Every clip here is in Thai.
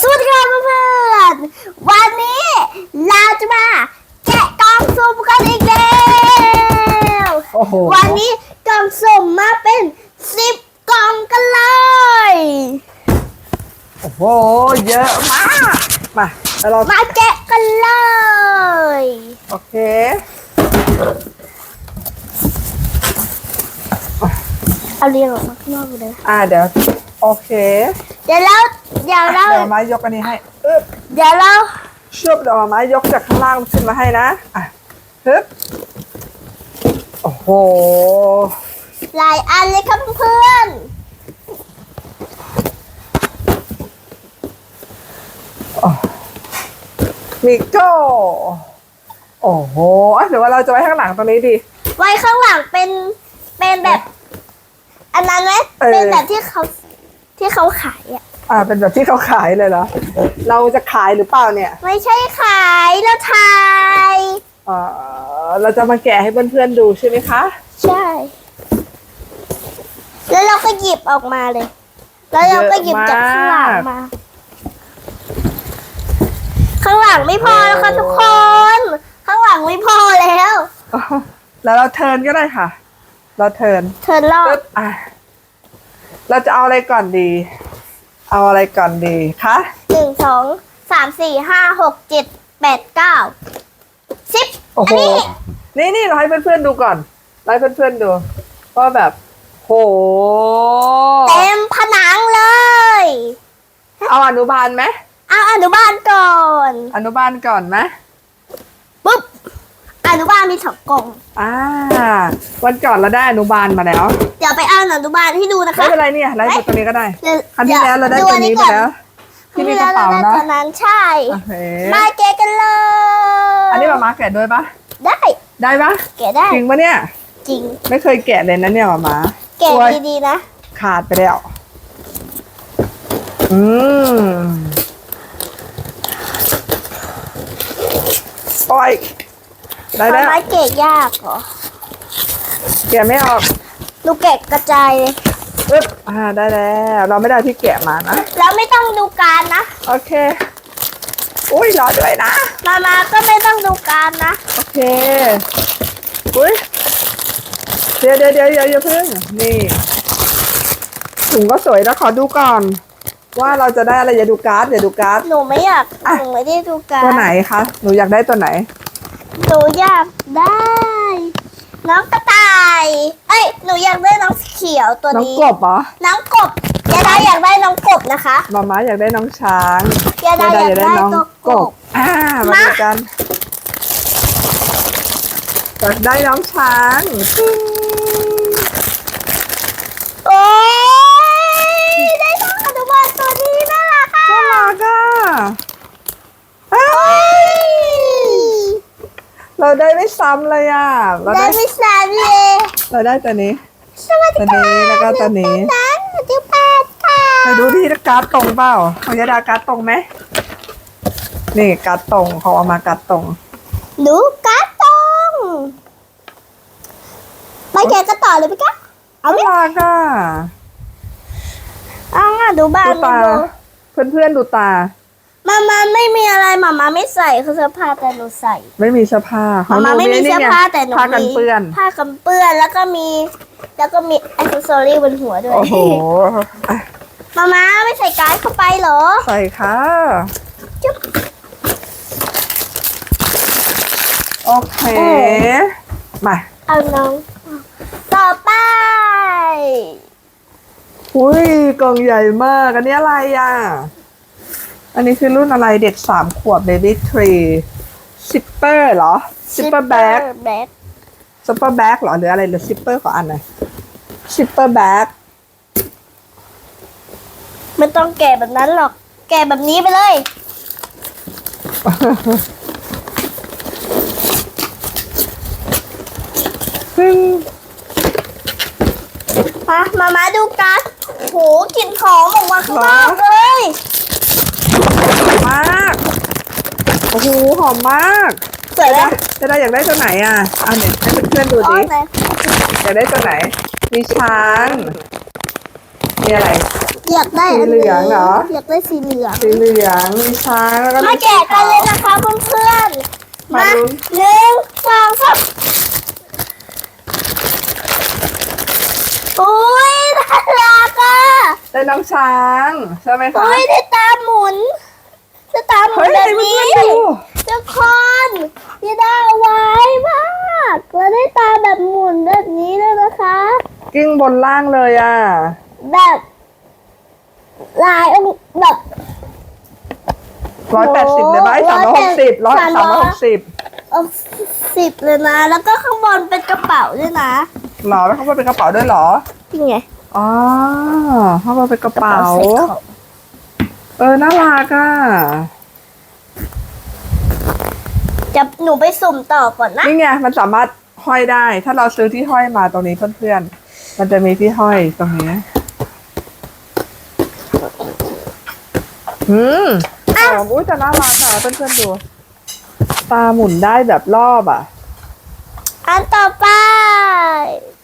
สวัสดีครับเพื่อนๆวันนี้เราจะมาแกะกล่องสุ่มกันอีกแล้วโอ้โหวันนี้กล่องสุ่มมาเป็นสิบกล่องกันเลย โอ้โหเยอะมากมาแล้วเรามาแกะกันเลย โอเคเอาเรียงออกมาข้างนอกเลยอ่าเดี๋ยว โอเค เดี๋ยวเราเดี๋ยวเราเดี๋ยวไม้ยกอันนี้ให้อึ๊บเดี๋ยวเราชึบเดี๋ยวไม้ยกจากข้างล่างขึ้นมาให้นะอะฮึบโอ้โหหลายอันเลยครับเพื่อนมิโก้โอ้โหอะหรือว่าเราจะไว้ข้างหลังตรงนี้ดี ไว้ข้างหลังเป็นเป็นแบบ อันนั้นไหมเออเป็นแบบที่เขา ที่เขาขายอะ อ่าเป็นแบบที่เขาขายเลยเหรอ เราจะขายหรือเปล่าเนี่ยไม่ใช่ขายแล้วทายอ่าเราจะมาแกะให้เพื่อนๆดูใช่ไหมคะ ใช่ แล้วเราก็หยิบออกมาเลย แล้วเราก็หยิบจากข้างหลังมา ข้างหลังไม่พอแล้วค่ะทุกคน ข้างหลังไม่พอแล้ว แล้วเราเทิร์นก็ได้ค่ะ เราเทิร์นเธอรอด ปึ๊บอะ เราจะเอาอะไรก่อนดี เอาอะไรก่อนดีคะหนึ่งสองสามสี่ห้าหกเจ็ดแปดเก้าสิบโอ้โหนี่นี่เราให้เพื่อนๆดูก่อนเราให้เพื่อนๆดูว่าแบบโห เต็มผนังเลย เอาอนุบาลไหมเอาอนุบาลก่อน อนุบาลก่อนไหมปุ๊บ อนุบาลมีสองกล่องอ่าวันก่อนเราได้อนุบาลมาแล้ว เดี๋ยวไปเอาอนุบาลให้ดูนะคะ ไม่เป็นไรเนี่ยไล่ดูตัวนี้ก็ได้เดี๋ยวครั้งที่แล้วเราได้ตัวนี้ไปแล้วครั้ที่งมีที่กระแล้วเราเป๋าได้นะตัวนั้นใช่ โอเคมาแกะกันเลยอันนี้มามาแกะด้วยปะได้ได้ปะแกะได้จริงปะเนี่ย จริง ไม่เคยแกะเลยนะเนี่ยมามาแกะโอ้ยดีๆนะ ขาดไปแล้ว อืมโอ้ย ได้แล้วทำไมแกะยากเหรอแกะไม่ออกดูแกะกระจายเลยอึ๊บอ่าได้แล้ว เราไม่ได้ที่แกะมานะ แล้วไม่ต้องดูการนะ โอเค อุ้ยรอด้วยนะ มามาก็ไม่ต้องดูการนะ โอเค อุ้ยเดี๋ยวเดี๋ยวเดี๋ยวเดี๋ยวอย่าเพิ่ง นี่ถุงก็สวยแล้วขอดูก่อน ว่าเราจะได้อะไรอย่าดูการ์ดอย่าดูการ์ด หนูไม่อยากอะหนูไม่ได้ดูการ ตัวไหนคะ หนูอยากได้ตัวไหนห นูอยากได้ น้องกระต่าย เอ้ย หนูอยากได้น้องเขียวตัวน้องนี้ กบเหรอน้องกบยาดาอยากได้น้องกบนะคะมาม่าอยากได้น้องช้างยาดาอยากได้น้องตัวกกบ บอ่ามาดูกันอยากได้น้องช้างโอ้ยได้น้องอนุบาลตัวนี้น่ารักค่ะ น่ารักอะอ้า โอ้ย เราได้ไม่ซ้ำเลยอะ เราได้ได้ไม่สานเลยเราได้ตัวนี้ สวัสดีตัวค่ะนี้แล้วก็ตัวนี้นั้นหนูชื่อแปดค่ะไปดูที่การ์ดตรงเปล่าของยาดาการ์ดตรงไหมนี่การ์ดตรงเขาเอามาการ์ดตรง หนูการ์ตงไปแกะกันต่อเลยพี่กะเอาไหมน่ารักอะเอาอะดูบ้านดูตาดูเพื่อนๆดูตา มามาไม่มีอะไรมามาไม่ใส่คือเสื้อผ้าแต่หนูใส่ไม่มีเสื้อผ้าขอมางหมานูไม่มีนี่เสื้อไงผ้าแต่หนูผ้ากันมีเปื้อน ผ้ากันเปื้อนแล้วก็มี แล้วก็มีอ c เซสซอรี่บนหัวด้วยโอ้โหอะมามาไม่ใส่การ์ดเข้าไปเหรอ ใส่ค่ะจุ๊บโอเคมาเอาน้อง ต่อไป อุ้ยกล่องใหญ่มากอันนี้อะไรอะ อันนี้คือรุ่นอะไรเด็กสามขวบ baby tree ซิปเปอร์เหรอซิปเปอร์แบ็กแบ็กซิปเปอร์แบ็กเหรอหรืออะไรหรือซิปเปอร์ขออันหน่อยซิปเปอร์แบ็กไม่ต้องแกะแบบนั้นหรอก แกะแบบนี้ไปเลย ซึ่งมามามาดูการ์ดโหกลิ่นหอมออกมาข้างนอกเลย มาก โอ้โหหอมมากสวยแล้วจะได้อยากได้ตัวไหนอะอะเนี่ยให้เพื่อนๆดูอ๋อดิไหนอยากได้ตัวไหน มีช้างมีอะไร อยากได้อันสีเหลืนี้องเหรอ อยากได้สีเหลือง สีเหลืองมีช้างแล้วก็มาแกะกันเลยนะคะเพื่อนๆ มามาลุ้นหนึ่งสองสามอุ้ยน่ารักอะ ได้น้องช้างใช่ไหมคะอุ้ยได้ตาหมุนได้ตาหมุเฮ้นยแบบเพื่นี้อนๆดู ทุกคนพี่ดาไว้มากแล้วได้ตาแบบหมุนแบบนี้ด้วยนะคะ กิ้งบนล่างเลยอะ แบบลายองค์แบบ ร้อยแปดสิบเลยไหมสามร้อยหกสิบร้อยสามร้อยหกสิบเอาสิบเลยนะ แล้วก็ข้างบนเป็นกระเป๋าด้วยนะ หรอแล้วเขาเป็นกระเป๋าด้วยเหรอ นี่ไง อ๋อเขาเป็นกระเป๋า ใส่ของเออ น่ารักอะ จะหนูไปสุ่มต่อก่อนนะ นี่ไง มันสามารถห้อยได้ ถ้าเราซื้อที่ห้อยมาตรงนี้เพื่อนๆ มันจะมีที่ห้อยตรงนี้ อืมอ๋ออุ้ยแต่น่ารักอะเพื่อนๆดู ตาหมุนได้แบบรอบอะ อันต่อไป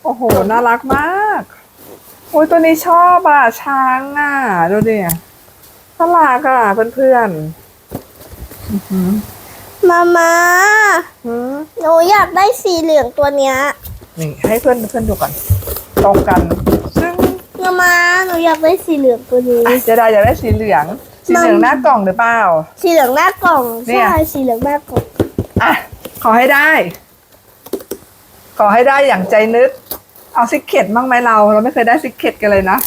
โอ้โห น่ารักมาก โอ้ยตัวนี้ชอบอะ ช้างอะ ดูดิน่ารักอะเพื่อนๆอื้อหือมามาหือหนูอยากได้สีเหลืองตัวเนี้ยนี่ให้เพื่อนเพื่อนดูก่อน ตรงกัน ซึ่งมามาหนูอยากได้สีเหลืองตัวนี้ อะเจะได้อยากได้สีเหลือง สีเหลืองหน้ากล่องหรือเปล่า สีเหลืองหน้ากล่องเนี่ย ใช่สีเหลืองหน้ากล่องอะ ขอให้ได้ ขอให้ได้อย่างใจนึก เอาซิกเก็ตบ้างไหมเรา เราไม่เคยได้ซิกเก็ตกันเลยนะ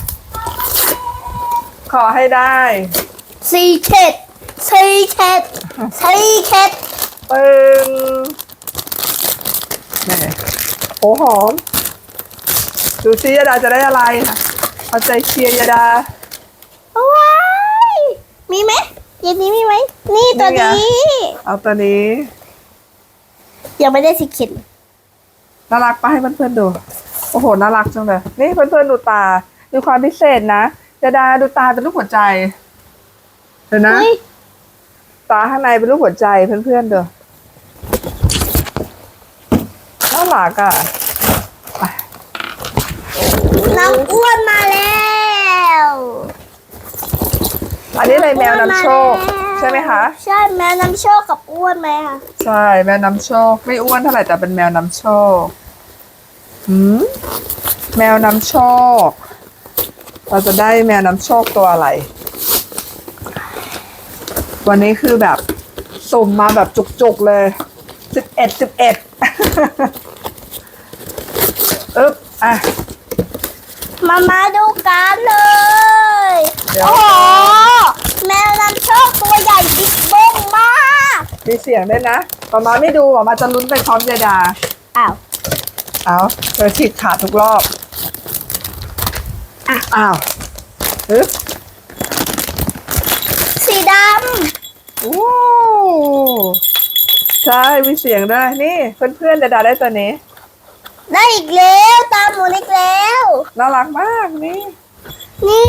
ขอให้ได้สีเข็ดสีเข็ดสีเข็ดปึ้งนี่โหหอม ดูซิยาดาจะได้อะไรค่ะเอาใจเชียร์ยาดา ว้ายมีไหมเย็นนี้มีไหม นี่ตัวนี่ไงนี้เอาตัวนี้ ยังไม่ได้สีเข็ดน่ารักปะให้เพื่อนๆดู โอ้โห น่ารักจังเลย นี่เพื่อนๆดูตา ดูความพิเศษนะยาดาดูตาเป็นรูปหัวใจเดี๋ยวนะเฮ้ยตาข้างในเป็นรูปหัวใจเพื่อนๆดูน่ารักอะน้องอ้วนมาแล้วอันนี้อะไรแมวนำโชค ใช่ไหมคะ ใช่แมวนำโชคกับอ้วนไหมอะใช่แมวนำโชค ไม่อ้วนเท่าไหร่แต่เป็นแมวนำโชค หืมแมวนำโชค เราจะได้แมวนำโชคตัวอะไร วันนี้คือแบบสุ่มมาแบบจุกๆเลยสิบเอ็ดสิบเอ็ดอึ๊บอะ มามาดูกันเลย เดี๋ยว โอ้โห แมวนำโชคตัวใหญ่บิ๊กบ้งมาก มีเสียงด้วยนะประมาไม่ดูอะมาจะลุ้นไปพร้อมยายดา อ้าว เอาเธอฉีกขาดทุกรอบอะอ้าวอึ๊บสีดโอ้ใช่มีเสียงด้วยนี่ เพื่อนๆดาดาได้ตัวนี้ำได้อีกแล้วตามหมุนอีกแล้ว น่ารักมากนี่ นี่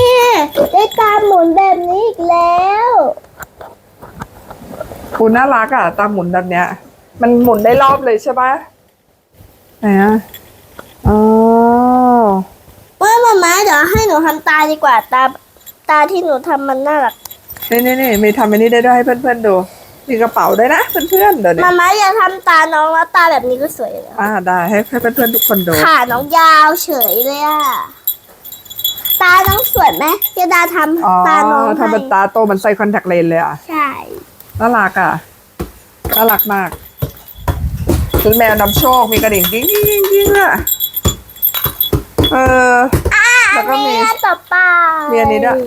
ได้ตามหมุนแบบนี้อีกแล้วคุณน่ารักอะ ตามหมุนแบบเนี้ย มันหมุนได้รอบเลยใช่ปะ ไหนอะอ๋อเมื่อมามาเดี๋ยวให้หนูทำตาดีกว่าตาตาที่หนูทำมันน่ารักนี่นี่นี่มีทำอันนี้ได้ด้วยให้เพื่อนๆดู มีกระเป๋าด้วยนะเพื่อนๆเดี๋ยวนี้มามาอย่าทำตาน้องแล้วตาแบบนี้ก็สวยแล้วอ่าได้ให้ให้เพื่อนๆทุกคนดูขาน้องยาวเฉยเลยอะตาน้องสวยไหมยาดาทอ๋อำตาน้องทำเป็นให้ตาโตเหมันใส่คอนแทคเลนส์เลยอะใช่ น่ารักอะน่ารักมาก ซื้อแมวนำโชค มีกระดิ่งกิ้งกิ้งกิ้งกิ้งอะ เออ อะแล้อัวนก็มี นี้อันต่อไปมีอันนี้ด้วย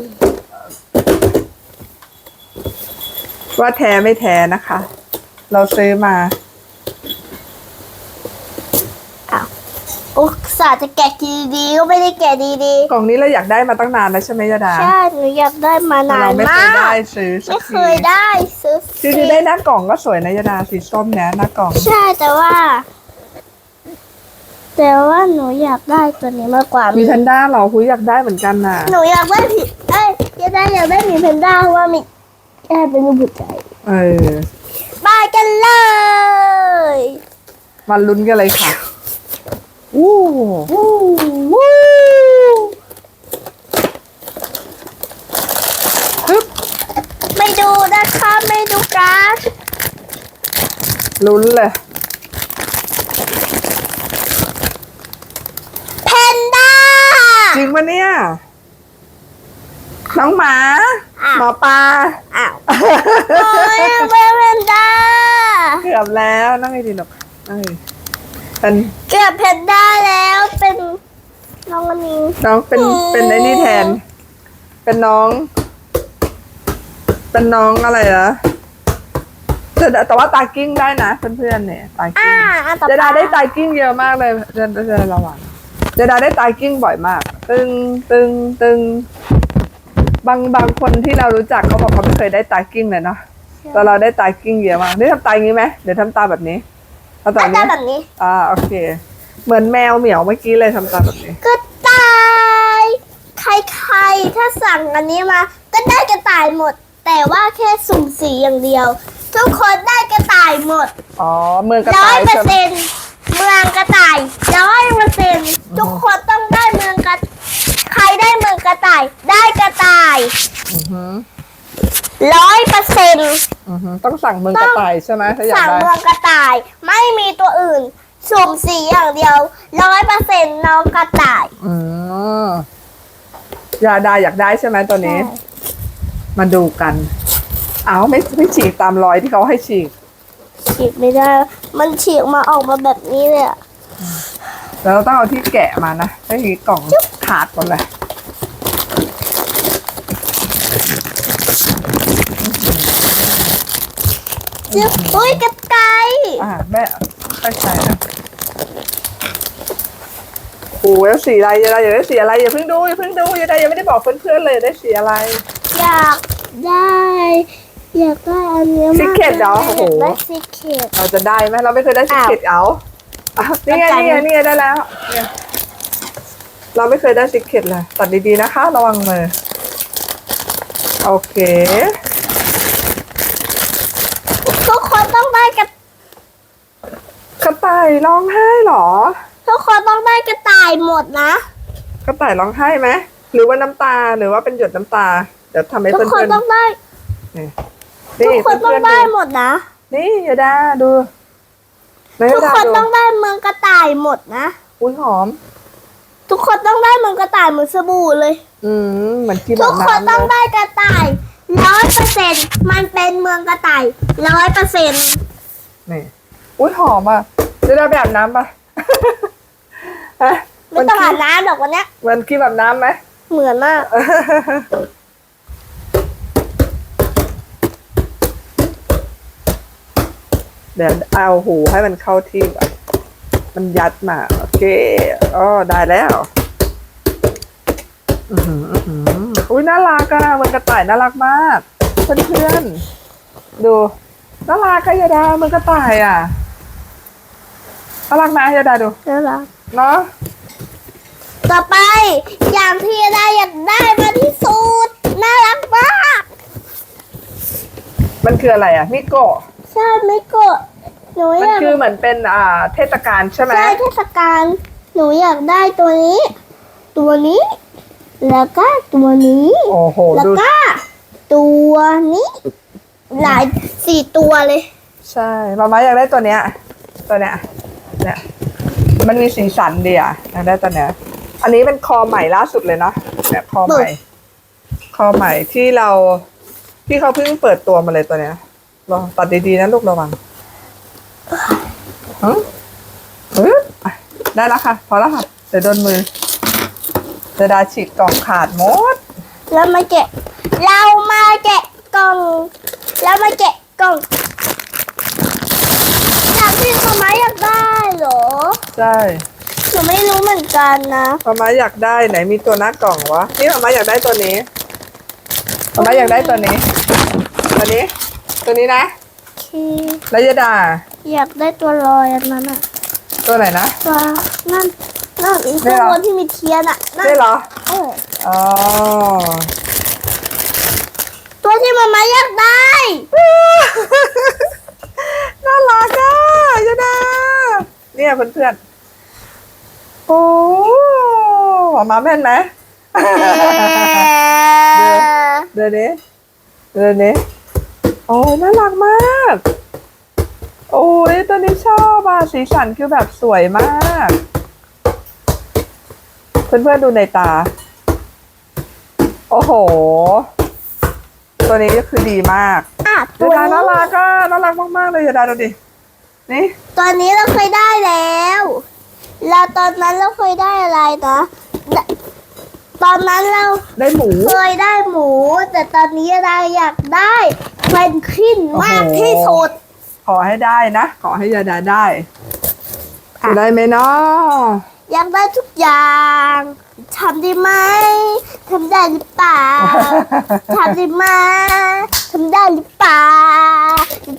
ว่าแท้ไม่แท้นะคะ เราซื้อมา อุตส่าห์จะแกะดีๆก็ไม่ได้แกะดีกล่องนี้เราอยากได้มาตั้งนานแล้วใช่ไหมยาดาๆใช่หนูอยากได้มาแต่นานเราไม่เคมายได้กซื้อสัไม่กเคทียได้ซื้อจริงๆได้หน้ากล่องก็สวยนะยาดาสีส้มเนี้ยหน้ากล่อง ใช่แต่ว่า แต่ว่าหนูอยากได้ตัวนี้มากกว่ามีแพนด้าเหรอคุยอยากได้เหมือนกันน่ะ หนูอยากได้ผีเอ้ยอยากได้อยากได้หมีแพนด้าเพราะว่ามีแค่เป็นรูปหัวใจเออ ไปกันเลย มาลุ้นกันเลยค่ะ วู้วู้วู้ฮึบไม่ดูนะคะไม่ดูการ์ดลุ้นเลยแพนด้า จริงปะเนี่ย น้องหมาหมอปลาอ้าวโอ้ยแพนด้า เกือบแล้วนั่งให้ดีหนกนั่งให้ เป็นเกือบแพนด้าแล้วเป็นน้องอันนี้ น้องเป็นอืมเป็นไอ้นี่แทน เป็นน้อง เป็นน้องอะไรเหรอแต่แต่ว่าตากิ้งได้นะเพื่อนๆเนี่ยตาอ่ากิ้งอันต่อเจไปดาได้ตายกิ้งเยอะมากเลยเจดาเจดาระวังเจดาได้ตายกิ้งบ่อยมาก ตึงตึงตึง บางบางคนที่เรารู้จักเขาบอกเขาไม่เคยได้ตายกิ้งเลยเนาะแต่เราได้ตายกิ้งเยอะมากนี่ทำตาอย่างนี้ไหมเดี๋ยวทำตาแบบนี้ ทำตาอัแบบนนี้แบบนี้อ่าโอเค เหมือนแมวเหมียวเมื่อกี้เลยทำตาแบบนี้ กระต่ายใครๆถ้าสั่งอันนี้มา ก็ได้กระต่ายหมด แต่ว่าแค่สุ่มสีอย่างเดียว ทุกคนได้กระต่ายหมดอ๋อเมืองกระร้อต่ายยเปอใช่ร์ไหมเซ็นต์เมืองกระต่ายร้อยเปอร์เซ็นต์ทุกคนต้องได้เมืองกระใครได้เมืองกระต่ายได้กระต่าย อือหือ ร้อยเปอร์เซ็นต์อือหือต้องสั่งเมืองกระต่ายใช่ไหมถ้าอยากสั่งได้เมืองกระต่าย ไม่มีตัวอื่น สุ่มสีอย่างเดียวร้อยเปอร์เซ็นต์น้องกระต่าย อืมยาดาอยากได้ใช่ไหมตัวนี้ มาดูกัน เอาไม่ไม่ฉีกตามรอยที่เขาให้ฉีก ฉีกไม่ได้ มันฉีกมาออกมาแบบนี้เลยอะแล้วเราต้องเอาที่แกะมานะไม่มีกล่องขาดหมดเลย จึ๊บอุ้ยกระต่ายอ่าแม่ค่อยใส่นะโอ้ยแล้วสีอะไรยาดาอยากได้สีอะไรอย่าเพิ่งดูอย่าเพิ่งดูยาดายังไม่ได้บอกเพื่อนๆเลยอยากได้สีอะไร อยากได้ อยากได้อันเนี้ยมาก Secret เหรอโอ้โหอยากได้ซีเคทเราจะได้ไหมเราไม่เคยได้สิเกตเอาอะนี่ไงเข้าใจนี่ไงนี่ไงได้แล้วเนี่ยเราไม่เคยได้สิเกตเลยตัดดีๆนะคะ ระวังมือโอเค ทุกคนต้องได้กระกระต่ายร้องไห้เหรอ ทุกคนต้องได้กระต่ายหมดนะ กระต่ายร้องไห้ไหมหรือว่าน้ำตาหรือว่าเป็นหยดน้ำตาเดี๋ยวทำให้ทุกเพื่อนคนต้องได้ๆนี่ทุกคนต้องเพื่ๆได้หมดนะ นี่ยาดาดูไหนทุกยาดาคนดูต้องได้เมืองกระต่ายหมดนะ อุ้ยหอม ทุกคนต้องได้เมืองกระต่ายเหมือนสบู่เลย อืมเหมือนกินแบทุบกคนน้ำต้องเลยได้กระต่าย ร้อยเปอร์เซ็นต์มันเป็นเมืองกระต่ายร้อยเปอร์เซ็นต์นี่อุ้ยหอมอะยาดาแบบน้ำปะ ฮะไม่ต้องอาบน้ำหรอกวันเนี้ย มันกินแบบน้ำไหม เหมือนมาก เดี๋ยวเอาหูให้มันเข้าที่ก่อนมันยัดมา โอเคอ๋อได้แล้ว อือหืออื้อหือ อุ้ยน่ารักอะเหมันกระต่ายน่ารักมาก เพื่อนๆดูน่ารักอะยาดาเหมันกระต่ายอะน่ารักไหมยาดาดูน่ารักเนาะต่อไปอย่างที่ได้อยากได้มาที่สุดน่ารักมากมันคืออะไรอะมิโกะใช่ไม่โกดหนูมันอยากคือเหมือนเป็นอ่าเทศกาลใช่ไหมใช่เทศกาลหนูอยากได้ตัวนี้ ตัวนี้ แล้วก็ตัวนี้ โอ้โหแล้วดูก็ตัวนี้ หลายสี่ตัวเลย ใช่มาม่าอยากได้ตัวเนี้ย ตัวเนี้ยเนี่ยมันมีสีสันดีอะอยากได้ตัวเนี้ย อันนี้เป็นคอใหม่ล่าสุดเลยเนาะเนี่ยคอใหม่ คอใหม่ที่เราที่เขาเพิ่งเปิดตัวมาเลยตัวเนี้ยลองตัดดีๆนะลูกระวังฮึฮึอะได้แล้วค่ะ พอแล้วค่ะเดี๋ยวโดนมือ เดยวดาฉีกกล่องขาดหมดแล้วมาแกะ เรามาแกะกล่องแล้วมาแกะกล่องอย่างที่มาม่าอยากได้เหรอใช่หนูไม่รู้เหมือนกันนะมาม่าอยากได้ไหนมีตัวหน้ากล่องวะ นี่มาม่าอยากได้ตัวนี้มาม่าอยากได้ตัวนี้ ตัวนี้ ตัวนี้นะคือแล้วยาดา อยากได้ตัวลอยอันนั้นอะตัวไหนนะตัวนั่น นั่นอีกเนี่ข้ายงเหรอบนที่มีเทียนอะนั่นใช่เหรอเอออ๋อตัวที่มาม่าอยากได้ น่ารักอะยาดาเนี่ยเพื่อนๆ โอ้หอมมาแม่นไหมเดี๋ยวนี้เดี๋ยวนี้โอ้ยน่ารักมาก โอ้ยตัวนี้ชอบอะสีสันคือแบบสวยมาก เพื่อนๆดูในตา โอ้โห ตัวนี้ก็คือดีมากอะยาดาน่ารักอะน่ารักมากๆเลยยาดาดูดิ นี่ ตอนนี้เราเคยได้แล้ว เราตอนนั้นเราเคยได้อะไรนะ ตอนนั้นเราได้หมู เคยได้หมู แต่ตอนนี้เราอยากได้เพนกวินมากที่สุด ขอให้ได้นะ ขอให้ยาดาได้ค่ะได้ไหมเนาะ อยากได้ทุกอย่างทำได้ไหมทำได้หรือเปล่าทำได้ไหมทำได้หรือเปล่า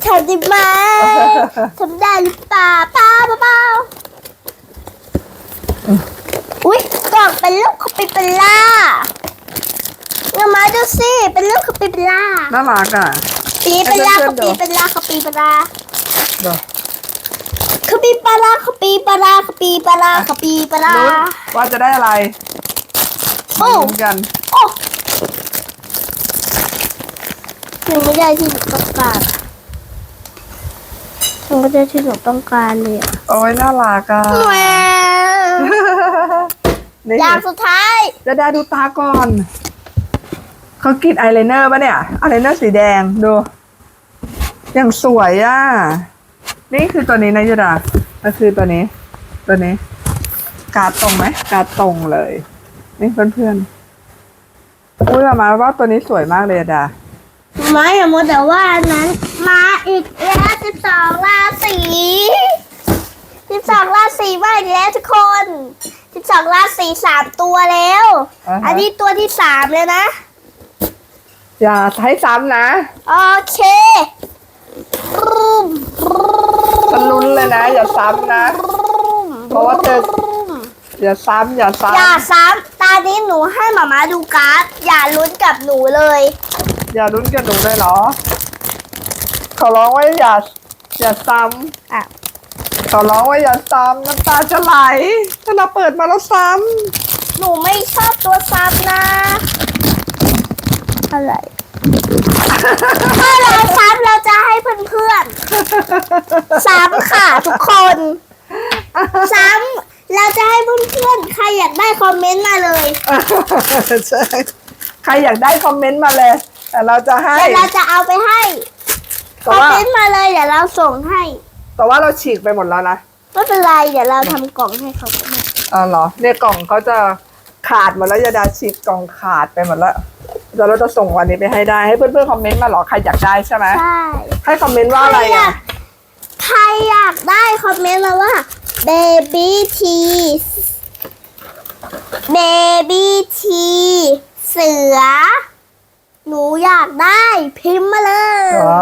ทำได้ไหมทำได้หรือเปล่าเปล่าเปล่าเปล่าอุ้ยกล่องเป็นลูกคาปิเปล่าเงามาดูสิเป็นลูกคาปิเปล่าน่ารักอะปีเปล่าให้คาเพื่ปีอนๆดูเปล่าคาปีเปล่าเดี๋ยว คาปีเปล่าคาปีเปล่าคาปีเปล่าคาปีเปล่าลุ้นว่าจะได้อะไรโอ้มาลุ้นกัน โอ้ยังไม่ได้ที่หนูต้องการยังไม่ได้ที่หนูต้องการเลยอะโอ้ยน่ารักอะ แหววนี่อย่างสุดท้ายจะได้ดูตาก่อน เขากรีดอายไลเนอร์ปะเนี่ยอายไลเนอร์สีแดงดู อย่างสวยอะ นี่คือตัวนี้นะยดาก็คือตัวนี้ ตัวนี้ การดตรงไหมการดตรงเลย นี่เพื่อนๆอุ้ยมาว่าตัวนี้สวยมากเลยอะดาไม่อะโมแต่ว่าอันนั้น มาอีกแล้วสิบสองราศีสิบสองราศีมาอีกแล้วทุกคนสิบสองราศีสามตัวแล้วอ่าฮะอันนี้ตัวที่สามเลยนะ อย่าให้ซ้ำนะ โอเครูมฉันลุ้น เลยนะ อย่าซ้ำนะ เพราะว่าเธออย่าซ้ำอย่าซ้อย่าซ้ำตานี้หนูให้หมามาดูการ์ดอย่าลุ้นกับหนูเลยำอย่าลุ้นกับหนูเลยเหรอ ขอร้องว่าอย่า อย่าซ้ำอะขอร้องว่าอย่าซ้ำน้ำตาจะไหลถ้าเราเปิดมาแล้วซ้หนูไม่ชอบตัวซ้ำนะ อะไร ถ้าเราซ้ำเราจะให้เพื่อนๆซ้ำค่ะทุกคน ซ้ำเราจะให้เพื่อนๆใครอยากได้คอมเมนต์มาเลยำใช่ใครอยากได้คอมเมนต์มาเลย แต่เราจะให้ เดี๋ยวเราจะเอาไปให้คแต่อมว่าเมนต์มาเลยเดี๋ยวเราส่งให้แต่ว่าเราฉีกไปหมดแล้วนะไม่เป็นไรเดี๋ยวเราทำกล่องให้เขาก็ได้อ๋อเหรอเนี่ยกล่องเขาจะขาดหมดแล้วยาดาฉีกกล่องขาดไปหมดแล้ว เดี๋ยวเราจะส่งวันนี้ไปให้ได้ให้เพื่อนๆคอมเมนต์มาเหรอใครอยากได้ใช่ไหมใช่ให้คอมเมนต์ว่าอะไรอะใครอยากได้คอมเมนต์มาว่า baby t baby t เสือ หนูอยากได้พิมพ์มาเลยอ๋อ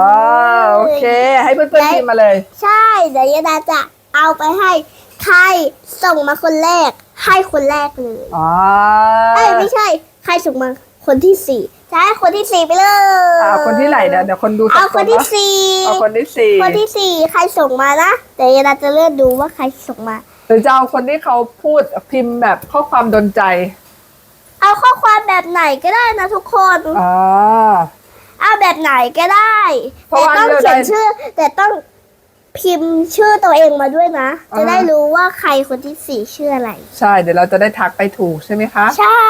โอเค ให้เพื่อนๆพิมพ์มาเลย ใช่เดี๋ยวยาดาจะเอาไปให้ใครส่งมาคนแรก ให้คนแรกเลยอ๋อเอ้ยไม่ใช่ ใครส่งมา คนที่สี่จะให้คนที่สี่ไปเลยอ่าคนที่ไหนเดี๋ยวเดี๋ยวคนดูสัเอาบสคนนที่นะสี่เอาคนที่สี่คนที่สี่ใครส่งมานะเดี๋ยวยาดาจะเลื่อนดูว่าใครส่งมา หรือจะเอาคนที่เขาพูดพิมพ์แบบข้อความดนใจ เอาข้อความแบบไหนก็ได้นะทุกคนอ๋อเอาแบบไหนก็ได้ เพราะแต่ว่าต้องเราได้เขียนชื่อ แต่ต้อง พิมพ์ชื่อตัวเองมาด้วยนะอ่าจะได้รู้ว่าใครคนที่สี่ชื่ออะไร ใช่เดี๋ยวเราจะได้ทักไปถูกใช่ไหมคะ ใช่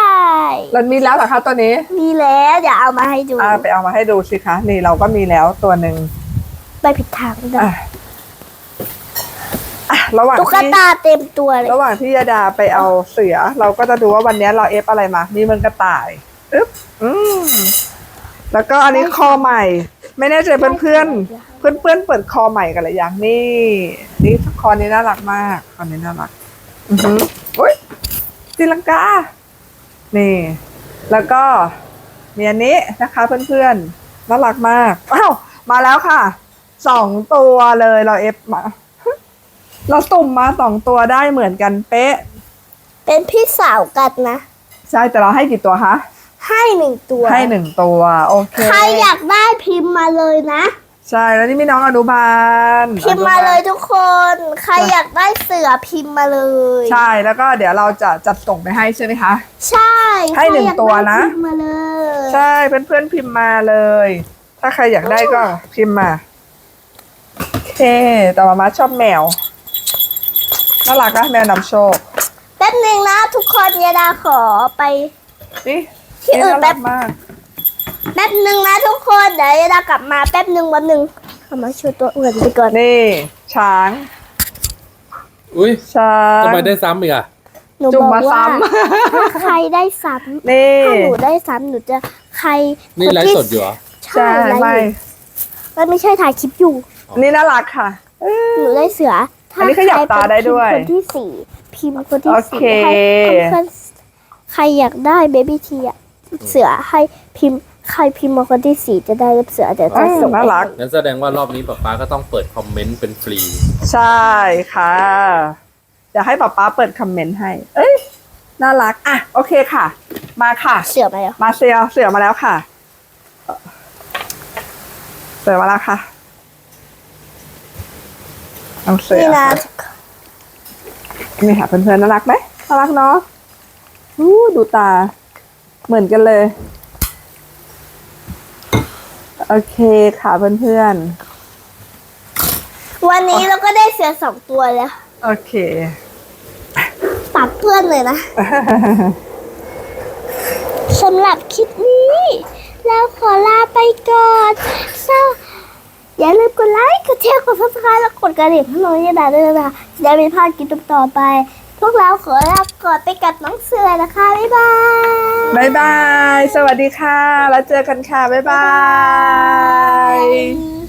เรามีแล้วเหรอคะตัวนี้ มีแล้วเดี๋ยวเอามาให้ดูอ่าไปเอามาให้ดูสิคะ นี่เราก็มีแล้วตัวหนึ่งไปผิดทางด้วยอะอะระหว่างตุ๊กที่ตาเต็มตัวเลย ระหว่างที่ยาดาไปเอาเสือ เราก็จะดูว่าวันนี้เราเอฟอะไรมา มีมันกระต่ายอึ๊บอืมแล้วก็อันนี้คอใหม่ ไม่แน่ใจเพื่อนเพื่อนเพื่อนเพื่อนๆเปิดคอใหม่กันหรือยังนี่ นี่คอนี้น่ารักมากคอนี้น่ารักอือหืออุ้ยตีลังกา นี่ แล้วก็มีอันนี้นะคะเพื่อนๆน่ารักมากอ้าวมาแล้วค่ะสองตัวเลยเราเอฟมา เราตุ่มมาสองตัวได้เหมือนกันเป๊ะ เป็นพี่สาวกันนะ ใช่แต่เราให้กี่ตัวคะ ให้หนึ่งตัวให้หนึ่งตัว โอเคใครอยากได้พิมพ์มาเลยนะ ใช่แล้วนี่มีน้องอนุบาลพิมพ์มาเลยทุกคน ใครอยากได้เสือพิมพ์มาเลย ใช่แล้วก็เดี๋ยวเราจะจัดส่งไปให้ใช่ไหมคะ ใช่ให้หนึ่งใครอยากตัวนะได้พิมพ์มาเลย ใช่เพื่อนๆพิมพ์มาเลย ถ้าใครอยากได้ก็พิมพ์มาโอเคแต่มามาชอบแมวน่ารักนะแมวนำโชคแป๊บหนึ่งนะทุกคนยาดาขอไปนี่ ที่อื่นน่าแป๊รับกมากแป๊บหนึ่งนะทุกคนเดี๋ยวยาดากลับมาแป๊บหนึ่งวันหนึ่งเอามาโชว์ตัวอื่นไปก่อนนี่ ช้าง อุ้ยช้างทำไมได้ซ้ำอีกอะหนูจุ่บมอกมาว่าซ้ถ้าใครได้ซ้ำนี่ำถ้าหนูได้ซ้ำหนูจะใครนี่คไลที่ฟ์สดอยู่เหรอ ใช่ใช่ไลฟ์ไม่อยู่มันไม่ใช่ถ่ายคลิปอยู่ นี่น่ารักค่ะเอ้ยหนูได้เสือถ้าอันนี้ขยับตาได้ด้วยใครเป็นคนที่สี่พิมพ์คนที่โอสี่เคให้เพื่อนๆใครอยากได้เบบี้ทีอะ เสือให้พิมพ์ใครพิมพ์มาคนที่สี่จะได้รับเสือเดี๋ยวจะอ้าวส่งน่ารัก งั้นแสดงว่ารอบนี้ป๊าป๊าก็ต้องเปิดคอมเมนต์เป็นฟรี ใช่ค่ะอยากให้ป๊าป๊าเปิดคอมเมนต์ให้ เอ้ย น่ารัก อะ โอเคค่ะ มาค่ะ เสือมาแล้วมาเซียเสือมาแล้วค่ะ เสือมาแล้วค่ะ เอาเสือนี่นะค่ะนี่ค่ะเพื่อนๆน่ารักไหมน่ารักเนาะอู้ดูตา เหมือนกันเลย โอเคค่ะเพื่อนวันนี้เราก็ได้เสือสองตัวแล้วๆโอเคตัดเพื่อนเลยนะสำหรับคลิปนี้เราขอลาไปก่อนเศร้าอย่าลืมกดไลค์ กดแชร์ กดซับสไครต์และกดกระดิ่งให้น้องยาดาด้วยนะจะได้ไม่พลาดคลิปต่อไปพ วกเราขอลาก่อนไปกับน้องเสือนะคะ บ๊ายบาย บายบาย สวัสดีค่ะ แล้วเจอกันค่ะ บ๊ายบาย Bye.